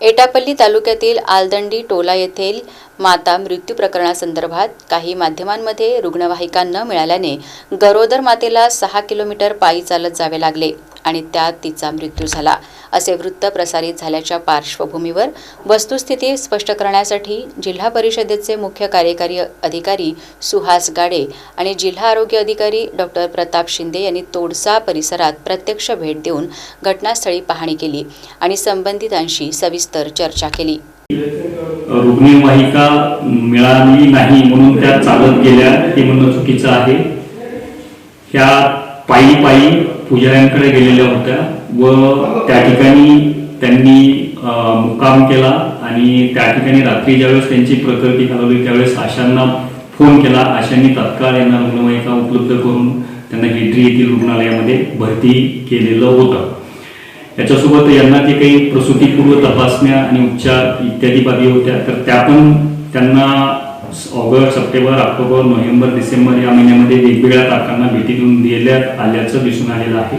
एटापल्ली तालुक्यातील आलदंडी टोला येथील माता मृत्यू प्रकरणासंदर्भात काही माध्यमांमध्ये रुग्णवाहिका न मिळाल्याने गरोदर मातेला सहा किलोमीटर पायी चालत जावे लागले. आणि त्यात तिचा मृत्यू झाला. असे वृत्त प्रसारित झाल्याच्या पार्श्वभूमीवर वस्तुस्थिती स्पष्ट करण्यासाठी जिल्हा परिषदेचे मुख्य कार्यकारी अधिकारी सुहास गाडे आणि जिल्हा आरोग्य अधिकारी डॉक्टर प्रताप शिंदे यांनी तोडसा परिसरात प्रत्यक्ष भेट देऊन घटनास्थळी पाहणी केली आणि संबंधितांशी सविस्तर चर्चा केली. रुग्णवाहिका मिळाली नाही म्हणून त्या चालत गेल्या हे म्हणणं चुकीचं आहे. ह्या पायी पायी पुजाऱ्यांकडे गेलेल्या होत्या व त्या ठिकाणी त्यांनी मुक्काम केला आणि त्या ठिकाणी रात्री ज्यावेळेस त्यांची प्रकृती घालवली त्यावेळेस आशांना फोन केला. आशांनी तत्काळ यांना रुग्णवाहिका उपलब्ध करून त्यांना हेटरी येथील रुग्णालयामध्ये भरती केलेलं होतं. याच्यासोबत यांना जे काही प्रसूतीपूर्व तपासण्या आणि उपचार इत्यादी बाबी होत्या तर त्या पण त्यांना August September October November December या महिन्यामध्ये वेगवेगळ्या तारखांना भेटी देऊन दिल्या आल्याचं दिसून आलेलं आहे.